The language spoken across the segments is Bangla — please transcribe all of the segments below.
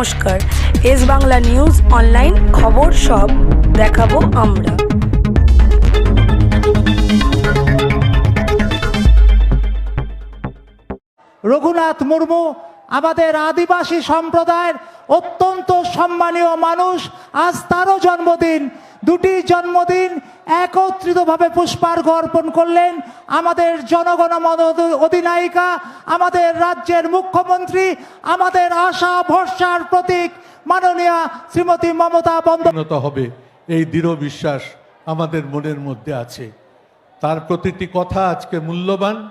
নমস্কার। এস বাংলা নিউজ অনলাইন খবর সব দেখাবো আমরা। রঘুনাথ মুর্মু, আমাদের আদিবাসী সম্প্রদায়ের অত্যন্ত সম্মানীয় মানুষ, আজ তারও জন্মদিন। দুটি জন্মদিন একত্রিতভাবে পুষ্পার্ঘ অর্পণ করলেন আমাদের জনগণ অধিনায়িকা, আমাদের রাজ্যের মুখ্যমন্ত্রী, আমাদের আশা ভরসার প্রতীক মাননীয়া শ্রীমতী মমতা বন্দ্যোপাধ্যায়। হবে। এই দৃঢ় বিশ্বাস আমাদের মনের মধ্যে আছে। তার প্রতিটি কথা আজকে মূল্যবান।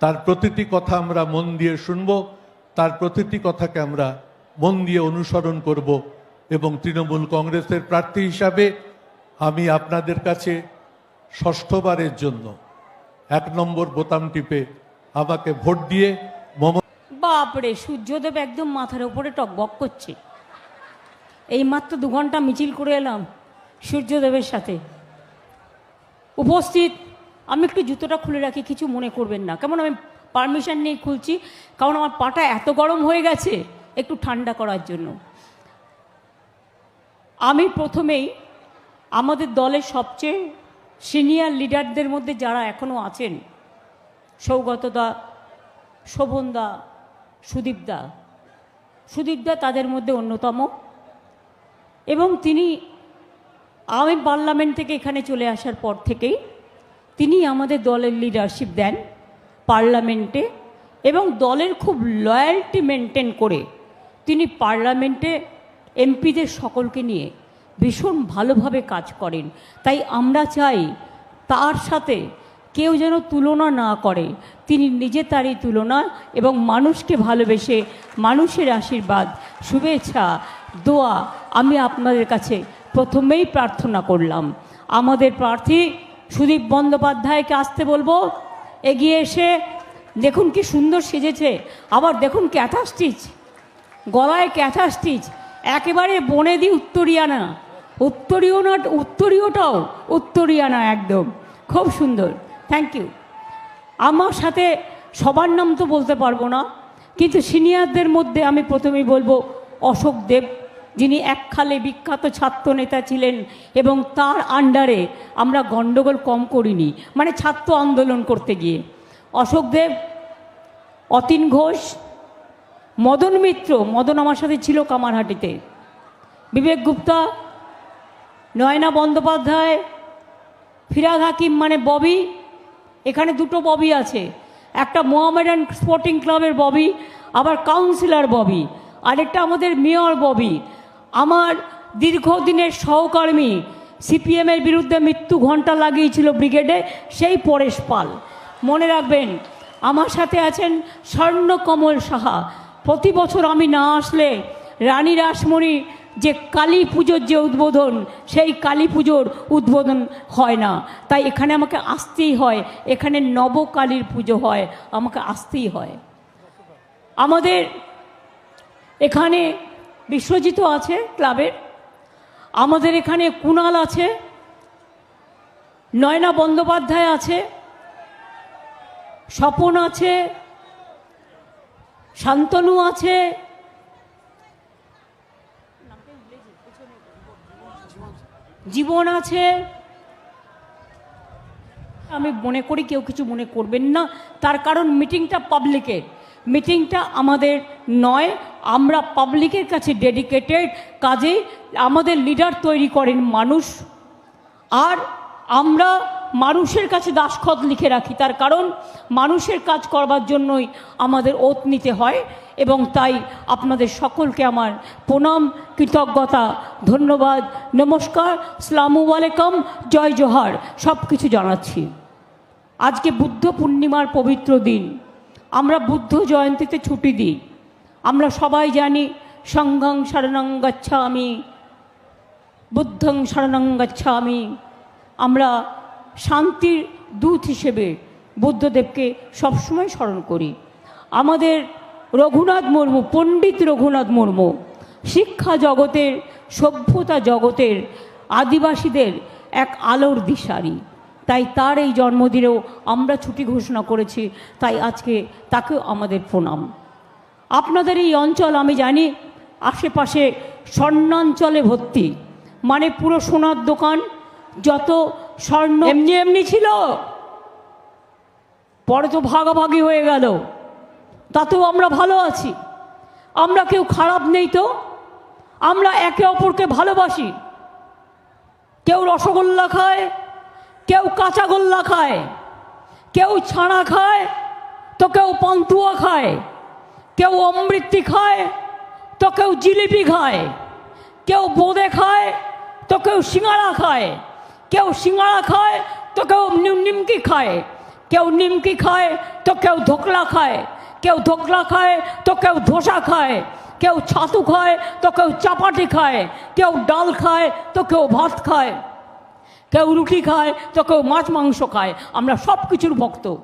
তার প্রতিটি কথা আমরা মন দিয়ে শুনব। তার প্রতিটি কথাকে আমরা মন দিয়ে অনুসরণ করব এবং তৃণমূল কংগ্রেসের প্রার্থী হিসাবে আমি আপনাদের কাছে ষষ্ঠবারের জন্য এক নম্বর বোতাম টিপে আমাকে ভোট দিয়ে মম বাপরে, সূর্যদেব একদম মাথার উপরে টকবক করছে। এই মাত্র দু ঘণ্টা মিছিল করে এলাম সূর্যদেবের সাথে। উপস্থিত, আমি একটু জুতোটা খুলে রাখি, কিছু মনে করবেন না। কেমন আমি পারমিশন নিয়ে খুলছি, কারণ আমার পাটা এত গরম হয়ে গেছে, একটু ঠান্ডা করার জন্য। আমি প্রথমেই আমাদের দলের সবচেয়ে সিনিয়র লিডারদের মধ্যে যারা এখনও আছেন সৌগতদা শোভনদা সুদীপদা সুদীপদা তাদের মধ্যে অন্যতম। এবং তিনি আমি পার্লামেন্ট থেকে এখানে চলে আসার পর থেকেই তিনি আমাদের দলের লিডারশিপ দেন পার্লামেন্টে এবং দলের খুব লয়্যালটি মেনটেন করে তিনি পার্লামেন্টে এমপিদের সকলকে নিয়ে ভীষণ ভালোভাবে কাজ করেন। তাই আমরা চাই তার সাথে কেউ যেন তুলনা না করে। তিনি নিজে তারই তুলনা এবং মানুষকে ভালোবেসে মানুষের আশীর্বাদ, শুভেচ্ছা, দোয়া আমি আপনাদের কাছে প্রথমেই প্রার্থনা করলাম। আমাদের প্রার্থী সুদীপ বন্দ্যোপাধ্যায়কে আসতে বলব। এগিয়ে এসে দেখুন কি সুন্দর সেজেছে। আবার দেখুন ক্যাথা স্টিচ গলায় ক্যাথা স্টিচ একেবারে বনেদি উত্তরিয়ানা। উত্তরীয় না উত্তরীয়টাও উত্তরীয় না একদম। খুব সুন্দর। থ্যাংক ইউ আমার সাথে সবার নাম তো বলতে পারব না, কিন্তু সিনিয়রদের মধ্যে আমি প্রথমেই বলব অশোক দেব, যিনি একখালে বিখ্যাত ছাত্র নেতা ছিলেন এবং তার আন্ডারে আমরা গণ্ডগোল কম করিনি মানে ছাত্র আন্দোলন করতে গিয়ে। অশোক দেব, অতীন ঘোষ, মদন মিত্র, মদন আমার সাথে ছিল কামারহাটিতে। বিবেক গুপ্তা নয়না বন্দ্যোপাধ্যায়, ফিরাদ হাকিম মানে ববি, এখানে দুটো ববি আছে। একটা মোহামেডান স্পোর্টিং ক্লাবের ববি, আবার কাউন্সিলর ববি, আরেকটা আমাদের মেয়র ববি। আমার দীর্ঘদিনের সহকর্মী সিপিএমের বিরুদ্ধে মৃত্যু ঘণ্টা লাগিয়েছিল ব্রিগেডে, সেই পরেশ পাল। মনে রাখবেন, আমার সাথে আছেন স্বর্ণকমল সাহা। প্রতি বছর আমি না আসলে রানী রাসমণি যে কালী পুজোর যে উদ্বোধন, সেই কালী পুজোর উদ্বোধন হয় না। তাই এখানে আমাকে আসতেই হয়। এখানে নবকালীর পুজো হয়। আমাকে আসতেই হয়। আমাদের এখানে বিশ্বজিৎ আছে ক্লাবের। আমাদের এখানে কুণাল আছে। নয়না বন্দ্যোপাধ্যায় আছে। স্বপন আছে। শান্তনু আছে। জীবন আছে। আমি মনে করি কেউ কিছু মনে করবেন না। তার কারণ মিটিংটা পাবলিকের মিটিংটা আমাদের নয়, আমরা পাবলিকের কাছে ডেডিকেটেড কাজে আমাদের লিডার তৈরি করেন মানুষ। আর আমরা মানুষের কাছে দাসখত লিখে রাখি। তার কারণ, মানুষের কাজ করবার জন্যই আমাদের ওত নিতে হয় এবং তাই আপনাদের সকলকে আমার প্রণাম, কৃতজ্ঞতা, ধন্যবাদ, নমস্কার, সালামু আলাইকুম, জয় জোহার সব কিছু জানাচ্ছি। আজকে বুদ্ধ পূর্ণিমার পবিত্র দিন। আমরা বুদ্ধ জয়ন্তীতে ছুটি দিই। আমরা সবাই জানি সংঘং শরণং গচ্ছামি, বুদ্ধং শরণং গচ্ছামি। আমরা শান্তির দূত হিসেবে বুদ্ধদেবকে সবসময় স্মরণ করি। আমাদের রঘুনাথ মুর্মু, পণ্ডিত রঘুনাথ মুর্মু, শিক্ষা জগতের, সভ্যতা জগতের আদিবাসীদের এক আলোর দিশারি। তাই তার এই জন্মদিনেও আমরা ছুটি ঘোষণা করেছি, তাই আজকে তাকেও আমাদের প্রণাম। আপনাদের এই অঞ্চল আমি জানি, আশেপাশে স্বর্ণাঞ্চলে ভর্তি মানে পুরো সোনার দোকান যত স্বর্ণ এমনি এমনি ছিল। পরে তো ভাগাভাগি হয়ে গেল। তাতেও আমরা ভালো আছি। আমরা কেউ খারাপ নেই তো। আমরা একে অপরকে ভালোবাসি। কেউ রসগোল্লা খায়, কেউ কাঁচাগোল্লা খায়, কেউ ছানা খায়, তো কেউ পান্তুয়া খায়, কেউ অমৃতি খায়, তো কেউ জিলিপি খায়, কেউ বোঁদে খায়, তো কেউ সিঙ্গাড়া খায়। কেউ সিঙ্গাড়া খায়, তো কেউ নিম- নিমকি খায়। কেউ নিমকি খায়, তো কেউ ধোকলা খায়। কেউ ধোকলা খায়, তো কেউ ধোসা খায়। কেউ ছাতু খায়, তো কেউ চাপাটি খায়। কেউ ডাল খায়, তো কেউ ভাত খায়। কেউ রুটি খায়, তো কেউ মাছ মাংস খায়। আমরা সব কিছুর ভক্ত।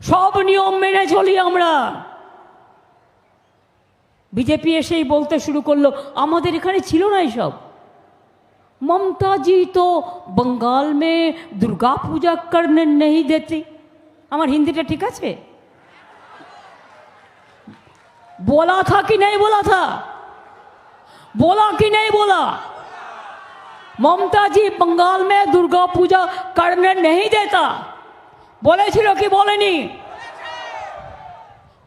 সব নিয়ম মেনে চলি আমরা। বিজেপি এসেই বলতে শুরু করল, আমাদের এখানে ছিল না এসব। ममता जी तो बंगाल में दुर्गा पूजा करने नहीं देती। हमार हिंदी तो ठीक है बोला था कि नहीं बोला था? बोला कि नहीं बोला? ममता जी बंगाल में दुर्गा पूजा करने नहीं देता। बोले कि बोलेनी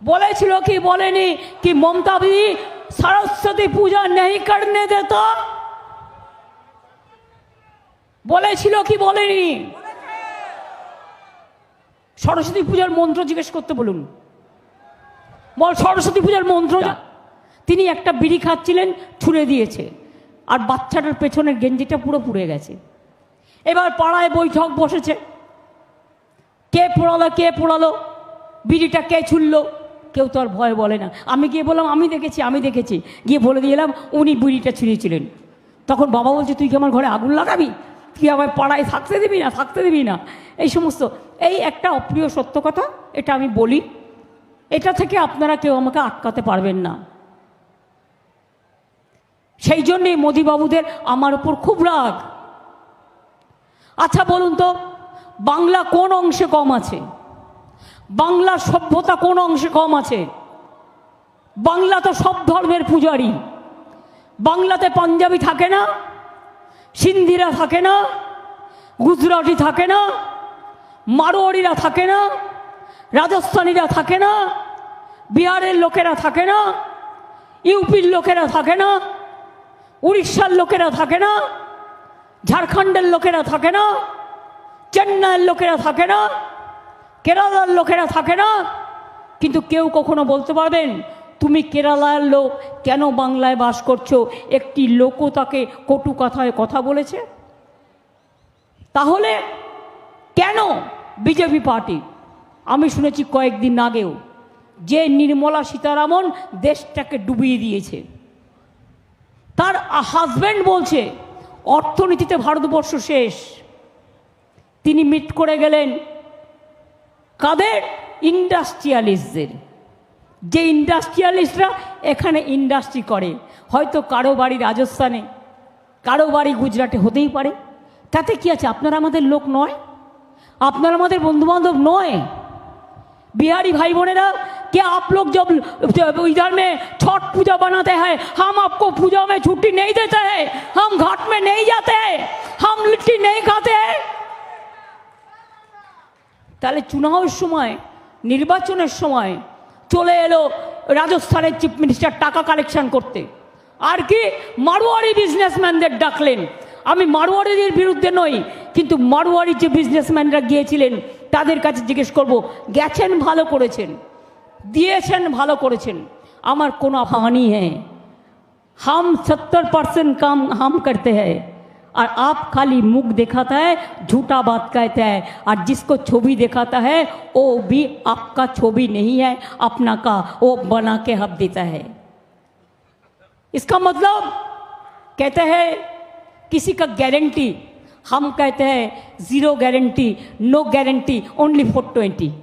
बोले कि बोले नहीं कि ममता जी सरस्वती पूजा नहीं करने देता? বলেছিল কি বলেনি? সরস্বতী পূজার মন্ত্র জিজ্ঞেস করতে বলুন। বল সরস্বতী পূজার মন্ত্র তিনি একটা বিড়ি খাচ্ছিলেন ছুঁড়ে দিয়েছে। আর বাচ্চাটার পেছনের গেঞ্জিটা পুরো পুড়ে গেছে। এবার পাড়ায় বৈঠক বসেছে। কে পোড়ালো কে পোড়ালো? বিড়িটা কে ছুড়লো? কেউ তো আর ভয় বলে না। আমি গিয়ে বললাম আমি দেখেছি আমি দেখেছি। গিয়ে বলে দিয়ে এলাম উনি বিড়িটা ছিঁড়েছিলেন। তখন বাবা বলছে তুই কি আমার ঘরে আগুন লাগাবি? তুই আমার পাড়ায় থাকতে দিবি না, থাকতে দিবি না। এই সমস্ত, এই একটা অপ্রিয় সত্য কথা, এটা আমি বলি। এটা থেকে আপনারা কেউ আমাকে আটকাতে পারবেন না। সেই জন্যেই মোদিবাবুদের আমার উপর খুব রাগ। আচ্ছা বলুন তো, বাংলা কোন অংশে কম আছে? বাংলা সভ্যতা কোন অংশে কম আছে? বাংলা তো সব ধর্মের পূজারি। বাংলাতে পাঞ্জাবি থাকে না সিন্ধিরা থাকে না গুজরাটি থাকে না মারোয়ারিরা থাকে না রাজস্থানীরা থাকে না বিহারের লোকেরা থাকে না ইউপির লোকেরা থাকে না উড়িষ্যার লোকেরা থাকে না ঝাড়খণ্ডের লোকেরা থাকে না চেন্নাইয়ের লোকেরা থাকে না কেরালার লোকেরা থাকে না কিন্তু কেউ কখনো বলতে পারবেন তুমি কেরালার লোক, কেন বাংলায় বাস করছ? একটি লোকও তাকে কটু কথায় কথা বলেছে? তাহলে কেন বিজেপি পার্টি? আমি শুনেছি কয়েকদিন আগেও যে নির্মলা সীতারামন দেশটাকে ডুবিয়ে দিয়েছে। তার হাজব্যান্ড বলছে, অর্থনীতিতে ভারতবর্ষ শেষ। তিনি মিট করে গেলেন কাদের? ইন্ডাস্ট্রিয়ালিস্টদের যে ইন্ডাস্ট্রিয়ালিস্টরা এখানে ইন্ডাস্ট্রি করে হয়তো কারো বাড়ি রাজস্থানে কারো বাড়ি গুজরাটে হতেই পারে তাতে কি আছে আপনারা আমাদের লোক নয় আপনারা আমাদের বন্ধুবান্ধব নয় बिहारी भाई बोनेरा क्या आप लोग जब जब इधर में छठ पूजा बनाते हैं हम आपको पूजा में छुट्टी नहीं देते हैं हम घाट में नहीं जाते हैं हम लिट्टी नहीं खाते हैं তাহলে চুনাওয়ের সময় নির্বাচনের সময় চলে এলো রাজস্থানের চিফ মিনিস্টার টাকা কালেকশন করতে। আর কি, মারোয়ারি বিজনেসম্যানদের ডাকলেন। আমি মারোয়ারিদের বিরুদ্ধে নই, কিন্তু মারোয়ারি যে বিজনেসম্যানরা গিয়েছিলেন, তাদের কাছে জিজ্ঞেস করব, গেছেন ভালো করেছেন? দিয়েছেন ভালো করেছেন? আমার কোনো হানি হ্যাঁ হাম সত্তর পার্সেন্ট কাম, হাম করতে হ্যাঁ। और आप खाली मुख दिखाता है, झूठा बात कहता है। और जिसको छवि दिखाता है, वो भी आपका छवि नहीं है, अपना का, वो बना के हब देता है। इसका मतलब कहते हैं, किसी का गारंटी हम कहते हैं zero guarantee no guarantee only four twenty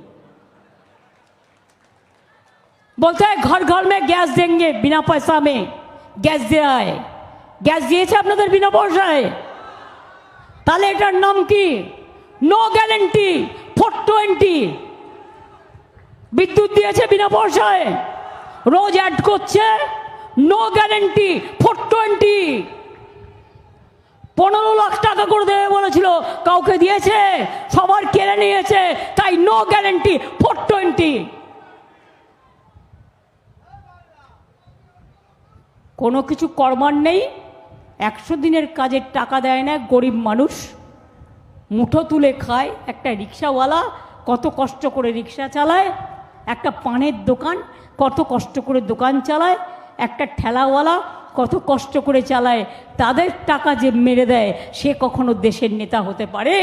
बोलते हैं घर घर में गैस देंगे बिना पैसा में। गैस दिया है। गैस दिए थे अपना बिना पैसा रहा है। তাহলে এটার নাম কি? নো গ্যারেন্টি ফোর টোয়েন্টি বিদ্যুৎ দিয়েছে বিনা পয়সায়। রোজ অ্যাড করছে নো গ্যারেন্টি ফোর টোয়েন্টি পনেরো লাখ টাকা করে দেবে বলেছিল, কাউকে দিয়েছে, সবার কেড়ে নিয়েছে, তাই নো গ্যারেন্টি ফোর টোয়েন্টি কোনো কিছু করবার নেই একশো দিনের কাজের টাকা দেয় না, গরিব মানুষ। মুঠো তুলে খায়, একটা রিক্সাওয়ালা কত কষ্ট করে রিক্সা চালায়, একটা পানের দোকান কত কষ্ট করে দোকান চালায়, একটা ঠেলাওয়ালা কত কষ্ট করে চালায়, তাদের টাকা যে মেরে দেয়, সে কখনো দেশের নেতা হতে পারে?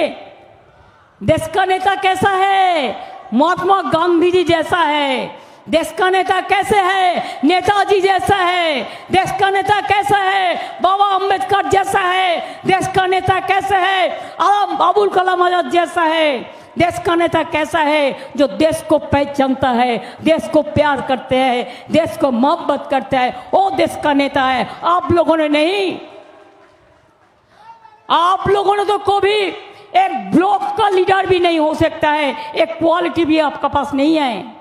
দেশকা নেতা কেসা হে মহাত্মা গান্ধীজি জেসা হ্যাঁ देश का नेता कैसे है? नेताजी जैसा है। देश का नेता कैसा है? बाबा अंबेडकर जैसा है। देश का नेता कैसे है? बाबुल कलाम आज़ाद जैसा है। देश का नेता कैसा है? जो देश को पहचानता है, देश को प्यार करते हैं, देश को मोहब्बत करता है, वो देश का नेता है। आप लोगों ने नहीं। आप लोगों ने तो कभी एक ब्लॉक का लीडर भी नहीं हो सकता है। एक क्वालिटी भी आपका पास नहीं है।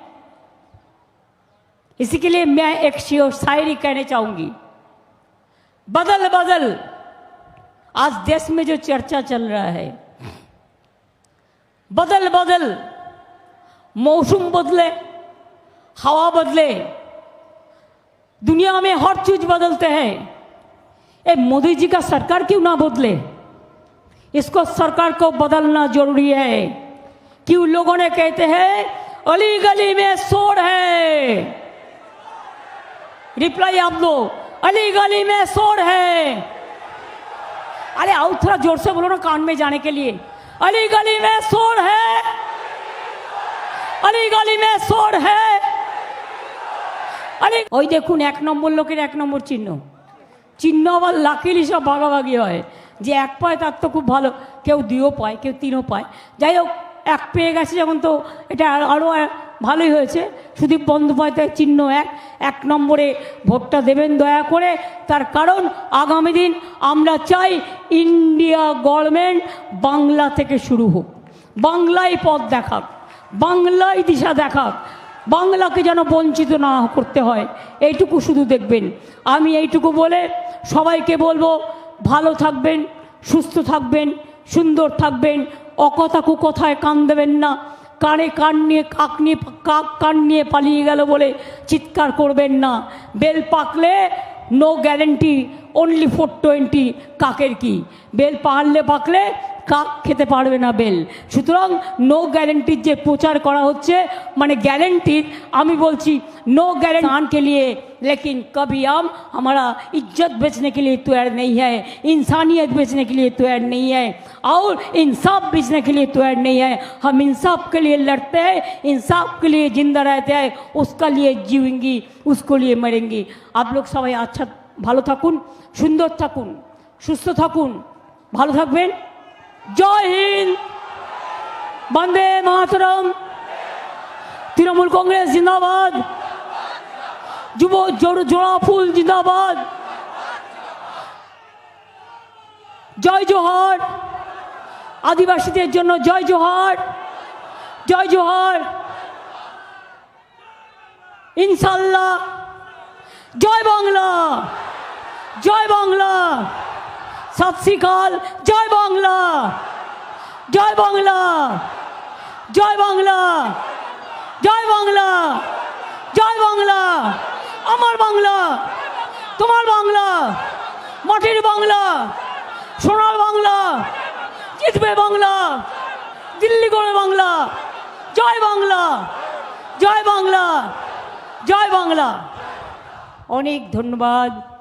इसी के लिए मैं एक शिव- शायरी कहने चाहूँगी। बदल बदल। आज देश में जो चर्चा चल रहा है, बदल बदल। मौसम बदले, हवा बदले। दुनिया में हर चीज़ बदलते हैं। ए मोदी जी का सरकार क्यों ना बदले? इसको सरकार को बदलना ज़रूरी है। क्यों लोगों ने कहते हैं, अली गली में शोर है। रिप्लाई आप दो अली गली में शोर है अरे आओ थोड़ा जोर से बोलो ना कान में जाने के लिए अली गली में शोर है अली गली में शोर है আরে ওই দেখুন এক নম্বর লোকের এক নম্বর চিহ্ন চিহ্ন আবার লাকিলি সব ভাগাভাগি হয় যে এক পায় তার তো খুব ভালো কেউ দুও পায় কেউ তিনও পায় যাই হোক এক পেয়ে গেছে যখন তো এটা আরও ভালোই হয়েছে। সুদীপ বন্দ্যোপাধ্যায়ের চিহ্ন এক। এক নম্বরে ভোটটা দেবেন দয়া করে। তার কারণ আগামী দিন আমরা চাই ইন্ডিয়া গভর্নমেন্ট বাংলা থেকে শুরু হোক। বাংলায় পথ দেখাক। বাংলায় দিশা দেখাক। বাংলাকে যেন বঞ্চিত না করতে হয়। এইটুকু শুধু দেখবেন। আমি এইটুকু বলে সবাইকে বলব, ভালো থাকবেন, সুস্থ থাকবেন, সুন্দর থাকবেন। অকথা কুকথায় কান দেবেন না। কানে কান নিয়ে, কাক নিয়ে, কাক কান নিয়ে পালিয়ে গেল বলে চিৎকার করবেন না। বেল পাকলে no guarantee only four twenty কাকের কি? বেল পাহাড়লে পাকলে কাক খেতে পারবে না বেল সুতরাং নো গ্যারেন্টির যে প্রচার করা হচ্ছে মানে গ্যারেন্টির আমি বলছি नो गारंटी के लिए लेकिन कभी हम हमारा इज्जत बेचने के लिए तैयार नहीं है इंसानियत बेचने के लिए तैयार नहीं है और इंसाफ बेचने के लिए तैयार नहीं है हम इंसाफ के लिए लड़ते हैं इंसाफ के लिए जिंदा रहते हैं उसका लिए जीवेंगी उसको लिए मरेंगी आप लोग সবাই আচ্ছা ভালো থাকুন সুন্দর থাকুন সুস্থ থাকুন ভালো থাকবেন জয় হিন্দ। বন্দে মাতরম। তৃণমূল কংগ্রেস জিন্দাবাদ। যুব জোড় ফুল জিন্দাবাদ। জয় জোহর। আদিবাসীদের জন্য জয় জোহর। জয় জোহর। ইনশাল্লাহ জয় বাংলা। জয় বাংলা। সত শ্রীকাল জয় বাংলা। জয় বাংলা। জয় বাংলা। জয় বাংলা। জয় বাংলা। আমার বাংলা। তোমার বাংলা। মাটির বাংলা। সোনার বাংলা। জিতবে বাংলা। দিল্লি করে বাংলা। জয় বাংলা। জয় বাংলা। জয় বাংলা। অনেক ধন্যবাদ।